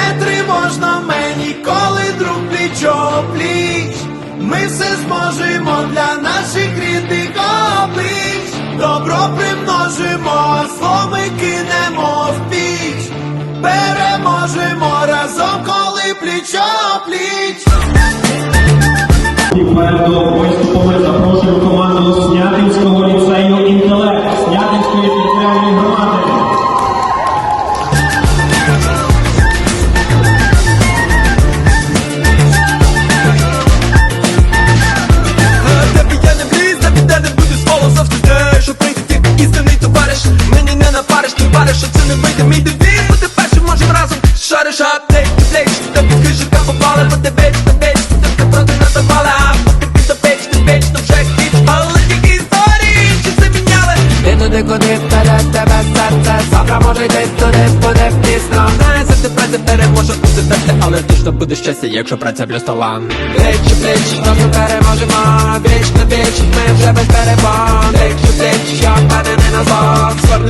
Не тривожно мені, коли друг плічо пліч. Ми все зможемо для наших рідних облич. Добро примножимо, зло ми кинемо в піч. Переможемо разом, коли плічо пліч. Не напариш, ти париш, що це не вийде. Мій девіз Бути першим можем разом. Шариш аптек, ти плеч Тобі крижика попала, бо ти беч, ти Ти проти а ти то ти то вже Але тільки історії, чи це міняли. Ти туди, куди вперед тебе серце. Завтра може йти туди, буде пізно. Не завжди праця переможе у тебе Але точно буде щастя, якщо праця плюс талант Плеч, плеч, разом переможемо. Біч на біч, ми вже без перебон Плеч, плеч, я впевнений назад